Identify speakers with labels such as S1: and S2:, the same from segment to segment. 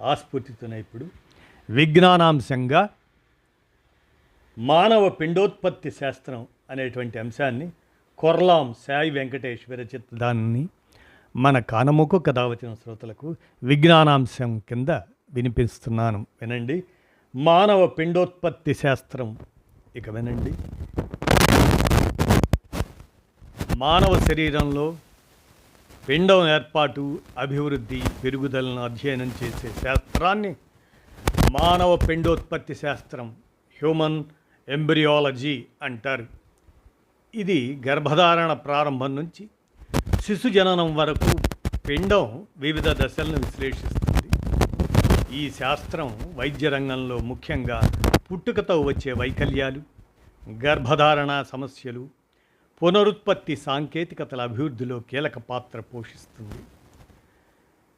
S1: ఆస్ఫూర్తితోనే ఇప్పుడు విజ్ఞానాంశంగా మానవ పిండోత్పత్తి శాస్త్రం అనేటువంటి అంశాన్ని కొర్లాం సాయి వెంకటేష్ విరచిత దాన్ని మన కానముకు కథ వచ్చిన శ్రోతలకు విజ్ఞానాంశం కింద వినిపిస్తున్నాను. వినండి. మానవ పిండోత్పత్తి శాస్త్రం. ఇక వినండి. మానవ శరీరంలో పిండం ఏర్పాటు అభివృద్ధి పెరుగుదలను అధ్యయనం చేసే శాస్త్రాన్ని మానవ పిండోత్పత్తి శాస్త్రం హ్యూమన్ ఎంబ్రియాలజీ అంటారు. ఇది గర్భధారణ ప్రారంభం నుంచి శిశు జననం వరకు పిండం వివిధ దశలను విశ్లేషిస్తుంది. ఈ శాస్త్రం వైద్య రంగంలో ముఖ్యంగా పుట్టుకతో వచ్చే వైకల్యాలు గర్భధారణ సమస్యలు పునరుత్పత్తి సాంకేతికతల అభివృద్ధిలో కీలక పాత్ర పోషిస్తుంది.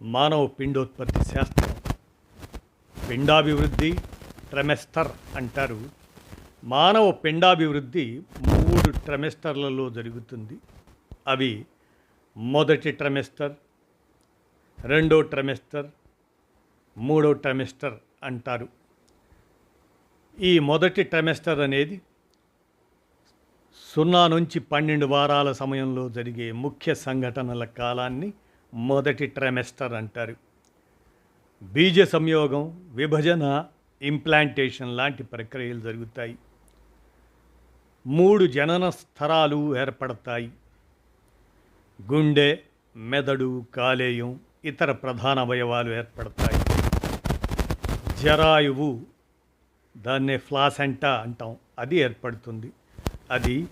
S1: మానవ పిండోత్పత్తి శాస్త్రం. పిండాభివృద్ధి ట్రెమెస్టర్ అంటారు. మానవ పిండాభివృద్ధి మూడు ట్రెమెస్టర్లలో జరుగుతుంది. అవి మొదటి ట్రెమెస్టర్ రెండో ట్రెమెస్టర్ మూడో ట్రెమెస్టర్ అంటారు. ఈ మొదటి ట్రెమెస్టర్ అనేది సున్నా నుంచి పన్నెండు వారాల సమయంలో జరిగే ముఖ్య సంఘటనల కాలాన్ని మొదటి ట్రెమెస్టర్ అంటారు. బీజ సంయోగం విభజన ఇంప్లాంటేషన్ లాంటి ప్రక్రియలు జరుగుతాయి. మూడు జనన స్థరాలు ఏర్పడతాయి. గుండె మెదడు కాలేయం ఇతర ప్రధాన అవయవాలు ఏర్పడతాయి. జరాయువు దాన్నే ఫ్లాసెంటా అంటాం. అది ఏర్పడుతుంది. అది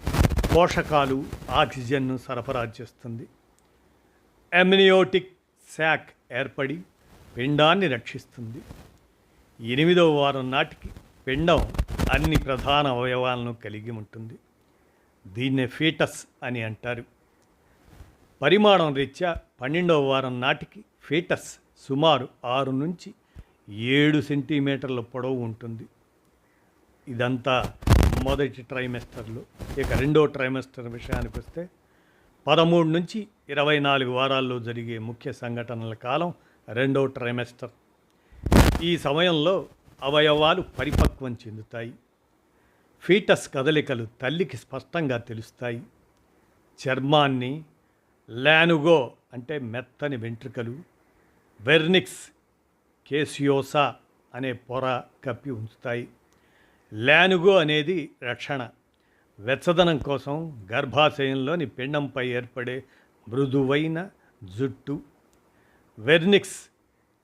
S1: పోషకాలు ఆక్సిజన్ను సరఫరా చేస్తుంది. ఎమ్నియోటిక్ శాక్ ఏర్పడి పిండాన్ని రక్షిస్తుంది. ఎనిమిదవ వారం నాటికి పిండం అన్ని ప్రధాన అవయవాలను కలిగి ఉంటుంది. దీన్నే ఫీటస్ అని అంటారు. పరిమాణం రీత్యా పన్నెండవ వారం నాటికి ఫీటస్ సుమారు ఆరు నుంచి ఏడు సెంటీమీటర్ల పొడవు ఉంటుంది. ఇదంతా మొదటి ట్రైమెస్టర్లు. ఇక రెండో ట్రైమెస్టర్ విషయానికి వస్తే పదమూడు నుంచి ఇరవై నాలుగు వారాల్లో జరిగే ముఖ్య సంఘటనల కాలం రెండో ట్రైమెస్టర్. ఈ సమయంలో అవయవాలు పరిపక్వం చెందుతాయి. ఫీటస్ కదలికలు తల్లికి స్పష్టంగా తెలుస్తాయి. చర్మాన్ని లానుగో అంటే మెత్తని వెంట్రుకలు వెర్నిక్స్ కేసియోసా అనే పొర కప్పి ఉంచుతాయి. లానుగు అనేది రక్షణ. వెచ్చదనం కోసం గర్భాశయంలోని పిండంపై ఏర్పడే మృదువైన జుట్టు. వెర్నిక్స్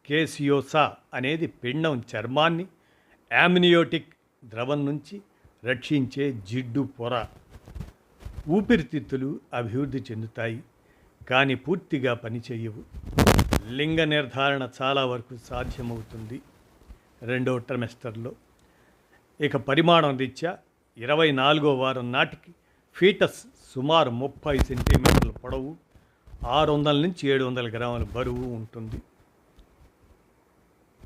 S1: కేసియోసా అనేది పిండం చర్మాన్ని యామ్నియోటిక్ ద్రవం నుంచి రక్షించే జిడ్డు పొర. ఊపిరితిత్తులు అభివృద్ధి చెందుతాయి కానీ పూర్తిగా పనిచేయవు. లింగ నిర్ధారణ చాలా వరకు సాధ్యమవుతుంది. రెండో ట్రమెస్టర్లో ఇక పరిమాణం రీత్యా ఇరవై నాలుగో వారం నాటికి ఫీటస్ సుమారు ముప్పై సెంటీమీటర్ల పొడవు ఆరు వందల నుంచి ఏడు వందల గ్రాముల బరువు ఉంటుంది.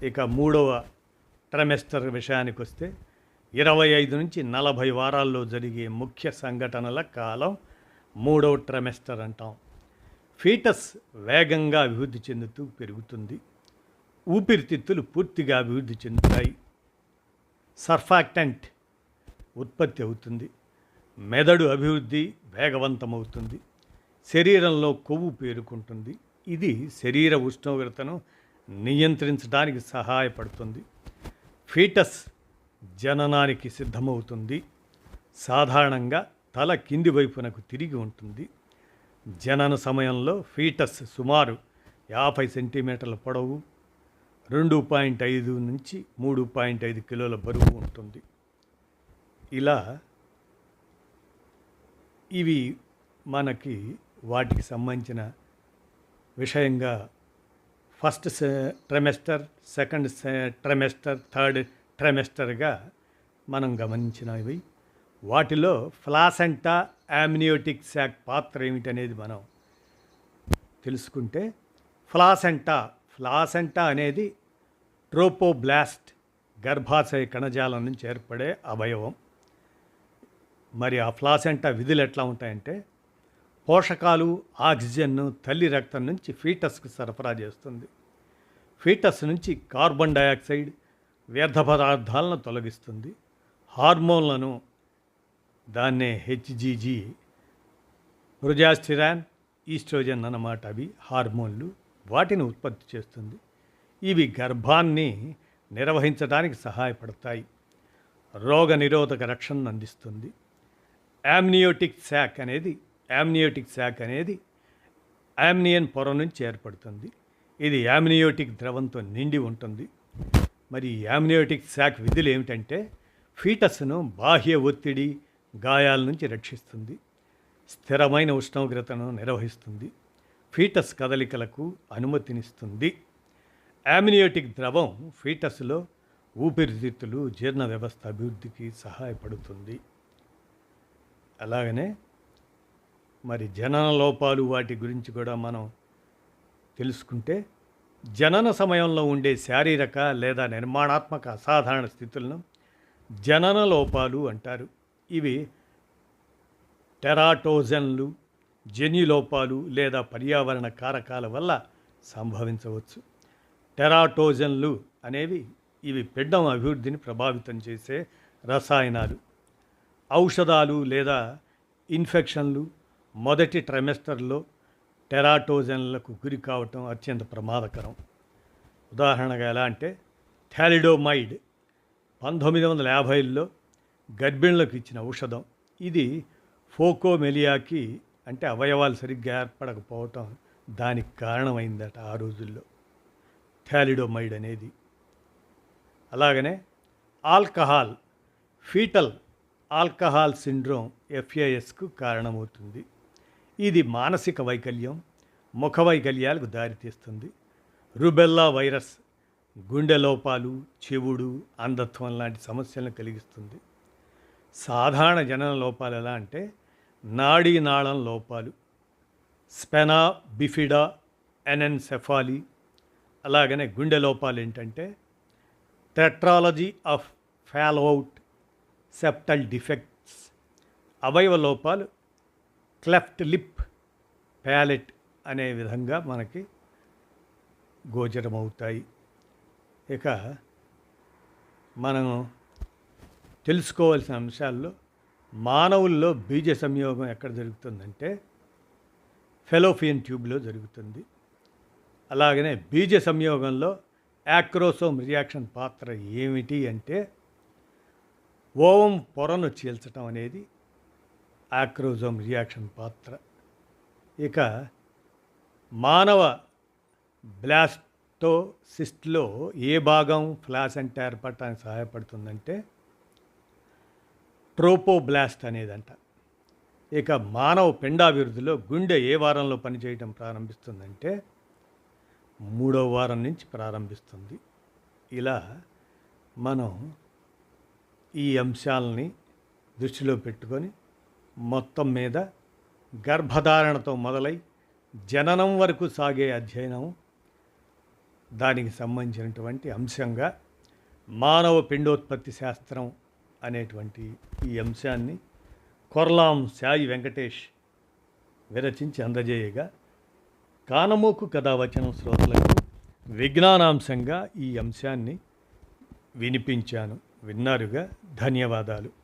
S1: ఇక మూడవ ట్రమెస్టర్ విషయానికి వస్తే ఇరవై ఐదు నుంచి నలభై వారాల్లో జరిగే ముఖ్య సంఘటనల కాలం మూడవ ట్రమెస్టర్ అంటాం. ఫీటస్ వేగంగా అభివృద్ధి చెందుతూ పెరుగుతుంది. ఊపిరితిత్తులు పూర్తిగా అభివృద్ధి చెందుతాయి. సర్ఫాక్టెంట్ ఉత్పత్తి అవుతుంది. మెదడు అభివృద్ధి వేగవంతమవుతుంది. శరీరంలో కొవ్వు పేరుకుంటుంది. ఇది శరీర ఉష్ణోగ్రతను నియంత్రించడానికి సహాయపడుతుంది. ఫీటస్ జననానికి సిద్ధమవుతుంది. సాధారణంగా తల కింది వైపునకు తిరిగి ఉంటుంది. జనన సమయంలో ఫీటస్ సుమారు యాభై సెంటీమీటర్ల పొడవు రెండు పాయింట్ ఐదు నుంచి మూడు పాయింట్ ఐదు కిలోల బరువు ఉంటుంది. ఇలా ఇవి మనకి వాటికి సంబంధించిన విషయంగా first trimester second trimester third ట్రెమెస్టర్గా మనం గమనించినవి. వాటిలో ఫ్లాసెంటా యామ్నియోటిక్ శాక్ పాత్ర ఏమిటనేది మనం తెలుసుకుంటే ఫ్లాసెంటా ఫ్లాసెంటా అనేది ట్రోపోబ్లాస్ట్ గర్భాశయ కణజాలం నుంచి ఏర్పడే అవయవం. మరి ఆ ఫ్లాసెంటా విధులు ఎట్లా ఉంటాయంటే పోషకాలు ఆక్సిజన్ను తల్లి రక్తం నుంచి ఫీటస్కి సరఫరా చేస్తుంది. ఫీటస్ నుంచి కార్బన్ డయాక్సైడ్ వ్యర్థ పదార్థాలను తొలగిస్తుంది. హార్మోన్లను దాన్నే హెచ్జీజీ ప్రొజాస్టిరాన్ ఈస్ట్రోజన్ అన్నమాట అవి హార్మోన్లు. వాటిని ఉత్పత్తి చేస్తుంది. ఇవి గర్భాన్ని నిర్వహించడానికి సహాయపడతాయి. రోగ నిరోధక రక్షణను అందిస్తుంది. యామ్నియోటిక్ శాక్ అనేది యామ్నియోటిక్ శాక్ అనేది యామ్నియన్ పొర నుంచి ఏర్పడుతుంది. ఇది యామ్నియోటిక్ ద్రవంతో నిండి ఉంటుంది. మరి యామ్నియోటిక్ శాక్ విధులు ఏమిటంటే ఫీటస్ను బాహ్య ఒత్తిడి గాయాల నుంచి రక్షిస్తుంది. స్థిరమైన ఉష్ణోగ్రతను నిర్వహిస్తుంది. ఫీటస్ కదలికలకు అనుమతినిస్తుంది. యామినియోటిక్ ద్రవం ఫీటస్లో ఊపిరితిత్తులు జీర్ణ వ్యవస్థ అభివృద్ధికి సహాయపడుతుంది. అలాగనే మరి జనన లోపాలు వాటి గురించి కూడా మనం తెలుసుకుంటే జనన సమయంలో ఉండే శారీరక లేదా నిర్మాణాత్మక అసాధారణ స్థితులను జనన లోపాలు అంటారు. ఇవి టెరాటోజన్లు జన్యులోపాలు లేదా పర్యావరణ కారకాల వల్ల సంభవించవచ్చు. టెరాటోజన్లు అనేవి ఇవి పిండం అభివృద్ధిని ప్రభావితం చేసే రసాయనాలు. ఔషధాలు లేదా ఇన్ఫెక్షన్లు మొదటి ట్రైమెస్టర్లో టెరాటోజన్లకు గురి కావటం అత్యంత ప్రమాదకరం. ఉదాహరణగా ఎలా అంటే థాలిడోమైడ్ పంతొమ్మిది వందల యాభైలో గర్భిణులకు ఇచ్చిన ఔషధం. ఇది ఫోకోమెలియాకి అంటే అవయవాలు సరిగ్గా ఏర్పడకపోవటం దానికి కారణమైందట ఆ రోజుల్లో. థాలిడోమైడ్ అనేది. అలాగనే ఆల్కహాల్ ఫీటల్ ఆల్కహాల్ సిండ్రోమ్ ఎఫ్ఏఎస్కు కారణమవుతుంది. ఇది మానసిక వైకల్యం ముఖ వైకల్యాలకు దారితీస్తుంది. రుబెల్లా వైరస్ గుండె లోపాలు చెవుడు అంధత్వం లాంటి సమస్యలను కలిగిస్తుంది. సాధారణ జనన లోపాలు ఎలా అంటే నాడీ నాళం లోపాలు. Spina bifida anencephaly. అలాగనే గుండె లోపాలు ఏంటంటే tetralogy of Fallot septal defects. అవయవ లోపాలు క్లెఫ్ట్ లిప్ ప్యాలెట్ అనే విధంగా మనకి గోచరమవుతాయి. ఇక మనం తెలుసుకోవాల్సిన అంశాల్లో మానవుల్లో బీజ సంయోగం ఎక్కడ జరుగుతుందంటే ఫెలోఫియన్ ట్యూబ్లో జరుగుతుంది. అలాగనే బీజ సంయోగంలో యాక్రోసోమ్ రియాక్షన్ పాత్ర ఏమిటి అంటే ఓవం పొరను చీల్చటం అనేది ఆక్రోజోమ్ రియాక్షన్ పాత్ర. ఇక మానవ బ్లాస్టోసిస్ట్లో ఏ భాగం ఫ్లాస్ అంటే ఏర్పడటానికి సహాయపడుతుందంటే ట్రోపోబ్లాస్ట్ అనేదంట. ఇక మానవ పిండాభివృద్ధిలో గుండె ఏ వారంలో పనిచేయటం ప్రారంభిస్తుందంటే మూడో వారం నుంచి ప్రారంభిస్తుంది. ఇలా మనం ఈ అంశాలని దృష్టిలో పెట్టుకొని మొత్తం మీద గర్భధారణతో మొదలై జననం వరకు సాగే అధ్యయనం దానికి సంబంధించినటువంటి అంశంగా మానవ పిండోత్పత్తి శాస్త్రం అనేటువంటి ఈ అంశాన్ని కొర్లాం సాయి వెంకటేష్ విరచించి అందజేయగా కానమోకు కథావచనం శ్రోతలకు విజ్ఞానాంశంగా ఈ అంశాన్ని వినిపించాను. విన్నారుగా? ధన్యవాదాలు.